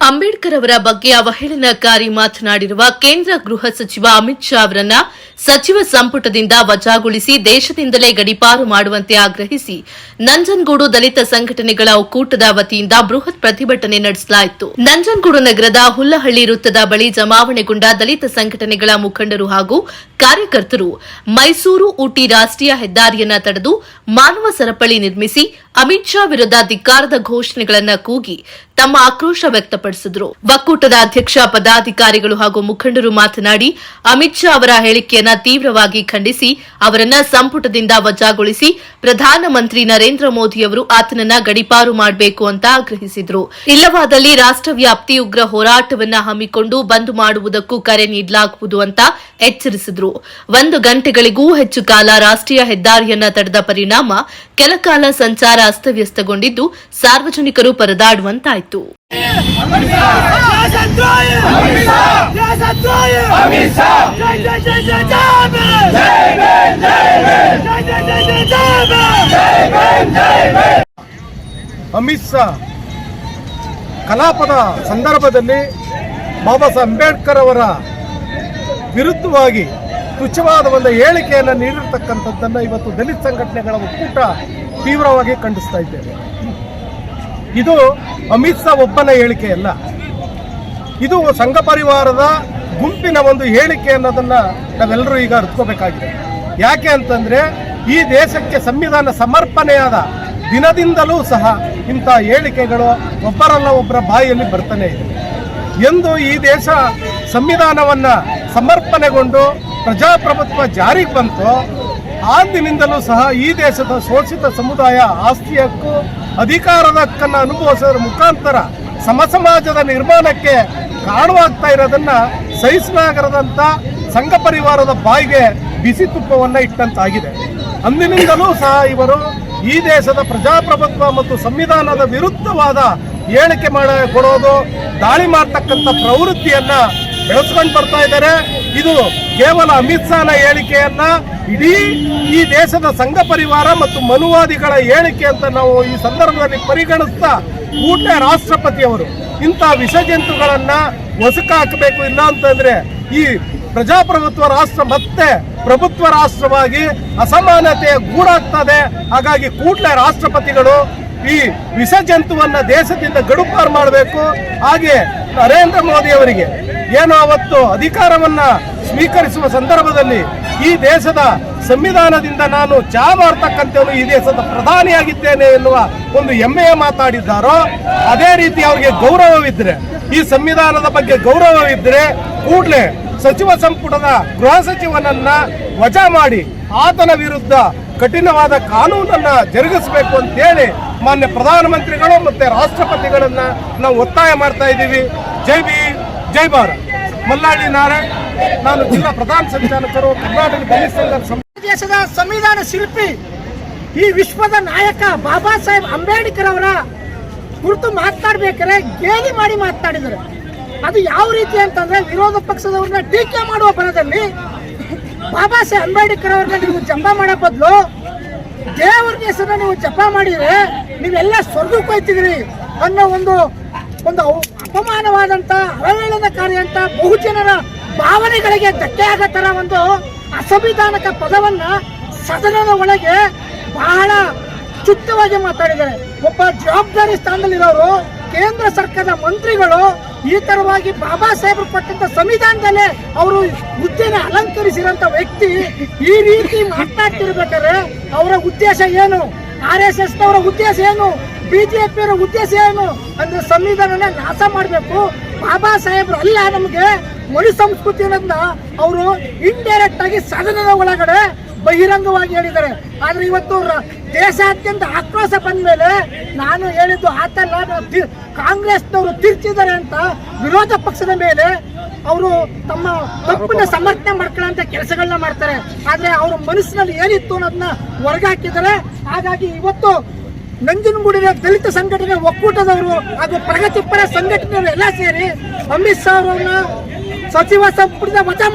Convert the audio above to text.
ಅಂಬೇಡ್ಕರ್ ಅವರ ಬಗ್ಗೆ ಅವಹೇಳನಕಾರಿ ಮಾತನಾಡಿರುವ ಕೇಂದ್ರ ಗೃಹ ಸಚಿವ ಅಮಿತ್ ಶಾ ಅವರನ್ನ ಸಚಿವ ಸಂಪುಟದಿಂದ ವಜಾಗೊಳಿಸಿ ದೇಶದಿಂದಲೇ ಗಡಿಪಾರು ಮಾಡುವಂತೆ ಆಗ್ರಹಿಸಿ ನಂಜನಗೂಡು ದಲಿತ ಸಂಘಟನೆಗಳ ಒಕ್ಕೂಟದ ವತಿಯಿಂದ ಬೃಹತ್ ಪ್ರತಿಭಟನೆ ನಡೆಸಲಾಯಿತು. ನಂಜನಗೂಡು ನಗರದ ಹುಲ್ಲಹಳ್ಳಿ ವೃತ್ತದ ಬಳಿ ಜಮಾವಣೆಗೊಂಡ ದಲಿತ ಸಂಘಟನೆಗಳ ಮುಖಂಡರು ಹಾಗೂ ಕಾರ್ಯಕರ್ತರು ಮೈಸೂರು ಊಟಿ ರಾಷ್ಟೀಯ ಹೆದ್ದಾರಿಯನ್ನ ತಡೆದು ಮಾನವ ಸರಪಳಿ ನಿರ್ಮಿಸಿ ಅಮಿತ್ ಶಾ ವಿರುದ್ಧ ಧಿಕ್ಕಾರದ ಘೋಷಣೆಗಳನ್ನು ಕೂಗಿ ತಮ್ಮ ಆಕ್ರೋಶ ವ್ಯಕ್ತಪಡಿಸಿದರು. ಒಕ್ಕೂಟದ ಅಧ್ಯಕ್ಷ, ಪದಾಧಿಕಾರಿಗಳು ಹಾಗೂ ಮುಖಂಡರು ಮಾತನಾಡಿ, ಅಮಿತ್ ಶಾ ಅವರ ಹೇಳಿಕೆಯನ್ನ ತೀವ್ರವಾಗಿ ಖಂಡಿಸಿ, ಅವರನ್ನ ಸಂಪುಟದಿಂದ ವಜಾಗೊಳಿಸಿ, ಪ್ರಧಾನಮಂತ್ರಿ ನರೇಂದ್ರ ಮೋದಿ ಅವರು ಆತನನ್ನ ಗಡಿಪಾರು ಮಾಡಬೇಕು ಅಂತ ಆಗ್ರಹಿಸಿದರು. ಇಲ್ಲವಾದಲ್ಲಿ ರಾಷ್ಟ್ರವ್ಯಾಪ್ತಿ ಉಗ್ರ ಹೋರಾಟವನ್ನ ಹಮ್ಮಿಕೊಂಡು ಬಂದ್ ಮಾಡುವುದಕ್ಕೂ ಕರೆ ನೀಡಲಾಗುವುದು ಅಂತ ಎಚ್ಚರಿಸಿದರು. ಒಂದು ಗಂಟೆಗಳಿಗೂ ಹೆಚ್ಚು ಕಾಲ ರಾಷ್ಟೀಯ ಹೆದ್ದಾರಿಯನ್ನ ತಡೆದ ಪರಿಣಾಮ ಕೆಲಕಾಲ ಸಂಚಾರ ಅಸ್ತವ್ಯಸ್ತಗೊಂಡಿದ್ದು, ಸಾರ್ವಜನಿಕರು ಪರದಾಡುವಂತಾಯಿತು. ಜೈ ಜೈ ಅಮಿತ್ ಶಾ ಕಲಾಪದ ಸಂದರ್ಭದಲ್ಲಿ ಬಾಬಾ ಸಾಹೇಬ್ ಅಂಬೇಡ್ಕರ್ ಅವರ ವಿರುದ್ಧವಾಗಿ ತುಚ್ಛವಾದ ಒಂದು ಹೇಳಿಕೆಯನ್ನು ನೀಡಿರ್ತಕ್ಕಂಥದ್ದನ್ನು ಇವತ್ತು ದಲಿತ ಸಂಘಟನೆಗಳ ಒಕ್ಕೂಟ ತೀವ್ರವಾಗಿ ಖಂಡಿಸ್ತಾ ಇದ್ದೇವೆ. ಇದು ಅಮಿತ್ ಶಾ ಒಬ್ಬನ ಹೇಳಿಕೆಯಲ್ಲ ಇದು ಸಂಘ ಪರಿವಾರದ ಗುಂಪಿನ ಒಂದು ಹೇಳಿಕೆ ಅನ್ನೋದನ್ನ ನಾವೆಲ್ಲರೂ ಈಗ ಅರ್ಥಕೋಬೇಕಾಗಿದೆ ಯಾಕೆ ಅಂತಂದ್ರೆ ಈ ದೇಶಕ್ಕೆ ಸಂವಿಧಾನ ಸಮರ್ಪಣೆಯಾದ ದಿನದಿಂದಲೂ ಸಹ ಇಂಥ ಹೇಳಿಕೆಗಳು ಒಬ್ಬರಲ್ಲ ಒಬ್ಬರ ಬಾಯಿಯಲ್ಲಿ ಬರ್ತಾನೆ ಇದೆ. ಎಂದು ಈ ದೇಶ ಸಂವಿಧಾನವನ್ನ ಸಮರ್ಪಣೆಗೊಂಡು ಪ್ರಜಾಪ್ರಭುತ್ವ ಜಾರಿಗೆ ಬಂತು ಅಂದಿನಿಂದಲೂ ಸಹ ಈ ದೇಶದ ಶೋಷಿತ ಸಮುದಾಯ ಆಸ್ತಿ ಹಕ್ಕು ಅಧಿಕಾರದ ಹಕ್ಕನ್ನು ಅನುಭವಿಸೋದ್ರ ಮುಖಾಂತರ ಸಮ ಸಮಾಜದ ನಿರ್ಮಾಣಕ್ಕೆ ಕಾರಣವಾಗ್ತಾ ಇರೋದನ್ನ ಸಹಿಸಲಾಗದಂತ ಸಂಘ ಪರಿವಾರದ ಬಾಯಿಗೆ ಬಿಸಿ ತುಪ್ಪವನ್ನ ಇಟ್ಟಂತಾಗಿದೆ. ಅಂದಿನಿಂದಲೂ ಸಹ ಇವರು ಈ ದೇಶದ ಪ್ರಜಾಪ್ರಭುತ್ವ ಮತ್ತು ಸಂವಿಧಾನದ ವಿರುದ್ಧವಾದ ಹೇಳಿಕೆ ಮಾಡ ಕೊಡೋದು, ದಾಳಿ ಮಾಡ್ತಕ್ಕಂಥ ಪ್ರವೃತ್ತಿಯನ್ನ ಬೆಳೆಸ್ಕೊಂಡು ಬರ್ತಾ ಇದ್ದಾರೆ. ಇದು ಕೇವಲ ಅಮಿತ್ ಶಾನ ಹೇಳಿಕೆಯನ್ನ ಇಡೀ ಈ ದೇಶದ ಸಂಘ ಪರಿವಾರ ಮತ್ತು ಮನುವಾದಿಗಳ ಹೇಳಿಕೆ ಅಂತ ನಾವು ಈ ಸಂದರ್ಭದಲ್ಲಿ ಪರಿಗಣಿಸ್ತಾ ಕೂಡಲೇ ರಾಷ್ಟ್ರಪತಿಯವರು ಇಂಥ ವಿಷಜಂತುಗಳನ್ನ ಹೊಸಕ ಹಾಕಬೇಕು ಇಲ್ಲ ಅಂತಂದ್ರೆ ಈ ಪ್ರಜಾಪ್ರಭುತ್ವ ರಾಷ್ಟ್ರ ಮತ್ತೆ ಪ್ರಭುತ್ವ ರಾಷ್ಟ್ರವಾಗಿ ಅಸಮಾನತೆ ಗೂಡಾಗ್ತದೆ. ಹಾಗಾಗಿ ಕೂಡಲೇ ರಾಷ್ಟ್ರಪತಿಗಳು ಈ ವಿಷಜಂತುವನ್ನ ದೇಶದಿಂದ ಗಡುಪಾರು ಮಾಡಬೇಕು. ಹಾಗೆ ನರೇಂದ್ರ ಮೋದಿ ಅವರಿಗೆ ಏನು ಅವತ್ತು ಅಧಿಕಾರವನ್ನ ಸ್ವೀಕರಿಸುವ ಸಂದರ್ಭದಲ್ಲಿ ಈ ದೇಶದ ಸಂವಿಧಾನದಿಂದ ನಾನು ಚಾ ಮಾಡ್ತಕ್ಕಂಥವನು ಈ ದೇಶದ ಪ್ರಧಾನಿಯಾಗಿದ್ದೇನೆ ಎನ್ನುವ ಒಂದು ಹೆಮ್ಮೆಯ ಮಾತಾಡಿದ್ದಾರೋ, ಅದೇ ರೀತಿ ಅವರಿಗೆ ಗೌರವವಿದ್ರೆ, ಈ ಸಂವಿಧಾನದ ಬಗ್ಗೆ ಗೌರವವಿದ್ರೆ ಕೂಡಲೇ ಸಚಿವ ಸಂಪುಟದ ಗೃಹ ಸಚಿವನನ್ನ ವಜಾ ಮಾಡಿ ಆತನ ವಿರುದ್ಧ ಕಠಿಣವಾದ ಕಾನೂನನ್ನ ಜರುಗಿಸಬೇಕು ಅಂತೇಳಿ ಮಾನ್ಯ ಪ್ರಧಾನಮಂತ್ರಿಗಳು ಮತ್ತೆ ರಾಷ್ಟ್ರಪತಿಗಳನ್ನ ನಾವು ಒತ್ತಾಯ ಮಾಡ್ತಾ ಇದ್ದೀವಿ. ಜೈ ಬಿ ಜೈ ಭಾರತ್. ಮಲ್ಲಾಳಿ ನಾರಾಯಣ್, ನಾನು ಜಿಲ್ಲಾ ಪ್ರಧಾನ ಸಂಚಾಲಕರು, ಕರ್ನಾಟಕ ದಲಿತ ಸಂಘ ದೇಶದ ಸಂವಿಧಾನ ಶಿಲ್ಪಿ, ಈ ವಿಶ್ವದ ನಾಯಕ ಬಾಬಾ ಸಾಹೇಬ್ ಅಂಬೇಡ್ಕರ್ ಅವರ ಕುರಿತು ಮಾತನಾಡ್ಬೇಕಾದ್ರೆ ಗೇಲಿ ಮಾಡಿ ಮಾತನಾಡಿದರು ಅದು ಯಾವ ರೀತಿ ಅಂತಂದ್ರೆ ವಿರೋಧ ಪಕ್ಷದವ್ರನ್ನ ಟೀಕೆ ಮಾಡುವ ಬಲದಲ್ಲಿ ಬಾಬಾ ಸಾಹೇಬ್ ಅಂಬೇಡ್ಕರ್ ಅವ್ರನ್ನ ನೀವು ಜಂಬ ಮಾಡೋ ಬದಲು ದೇವ್ರ ಹೆಸರನ್ನ ನೀವು ಜಪ ಮಾಡಿದ್ರೆ ನೀವೆಲ್ಲ ಸ್ವರ್ಗಕ್ಕೆ ಹೋಯ್ತಿದ್ರಿ ಅನ್ನೋ ಒಂದು ಒಂದು ಅಪಮಾನವಾದಂತ ಅವಹೇಳನಕಾರಿ ಅಂತ ಬಹುಜನರ ಭಾವನೆಗಳಿಗೆ ಧಕ್ಕೆ ಆಗೋ ತರ ಒಂದು ಅಸಂವಿಧಾನಕ ಪದವನ್ನ ಸದನದ ಒಳಗೆ ಬಹಳ ಚುತ್ತವಾಗಿ ಮಾತಾಡಿದ್ದಾರೆ. ಒಬ್ಬ ಜವಾಬ್ದಾರಿ ಸ್ಥಾನದಲ್ಲಿರೋರು ಕೇಂದ್ರ ಸರ್ಕಾರದ ಮಂತ್ರಿಗಳು, ಈ ತರವಾಗಿ ಬಾಬಾ ಸಾಹೇಬರು ಕೊಟ್ಟಂತ ಸಂವಿಧಾನದಲ್ಲೇ ಅವರು ಹುದ್ದೆನ ಅಲಂಕರಿಸಿದಂತ ವ್ಯಕ್ತಿ ಈ ರೀತಿ ಮಾತನಾಡ್ತಿರ್ಬೇಕಾದ್ರೆ ಅವರ ಉದ್ದೇಶ ಏನು? ಆರ್ ಎಸ್ ಎಸ್ ನವರ ಉದ್ದೇಶ ಏನು? ಬಿಜೆಪಿ ಅವರ ಉದ್ದೇಶ ಏನು ಅಂದ್ರೆ ಸಂವಿಧಾನನ ನಾಶ ಮಾಡಬೇಕು? ಬಾಬಾ ಸಾಹೇಬ್ರು ಅಲ್ಲ ನಮಗೆ ಮನು ಸಂಸ್ಕೃತಿ ಅನ್ನೋದನ್ನ ಅವರು ಇಂಡೈರೆಕ್ಟ್ ಆಗಿ ಸದನದ ಒಳಗಡೆ ಬಹಿರಂಗವಾಗಿ ಹೇಳಿದ್ದಾರೆ. ಆದ್ರೆ ಇವತ್ತು ದೇಶಾದ್ಯಂತ ಆಕ್ರೋಶ ಬಂದ ಮೇಲೆ ನಾನು ಹೇಳಿದ್ದು ಆತಲ್ಲ ಕಾಂಗ್ರೆಸ್ನವರು ತಿರ್ಚಿದ್ದಾರೆ ಅಂತ ವಿರೋಧ ಪಕ್ಷದ ಮೇಲೆ ಅವರು ತಮ್ಮ ತಪ್ಪನ್ನ ಸಮರ್ಥನೆ ಮಾಡ್ಕೊಳ್ಳೋ ಕೆಲಸಗಳನ್ನ ಮಾಡ್ತಾರೆ. ಆದ್ರೆ ಅವ್ರ ಮನಸ್ಸಿನಲ್ಲಿ ಏನಿತ್ತು ಅನ್ನೋದನ್ನ ಹೊರಗಾಕಿದ್ದಾರೆ. ಹಾಗಾಗಿ ಇವತ್ತು ನಂಜನಗೂಡಿನ ದಲಿತ ಸಂಘಟನೆ ಒಕ್ಕೂಟದವರು ಹಾಗೂ ಪ್ರಗತಿಪರ ಸಂಘಟನೆಯವರು ಎಲ್ಲ ಸೇರಿ ಅಮಿತ್ ಶಾ ಅವರನ್ನ ಸಚಿವ ಸಂಪುಟದ ವಜಾ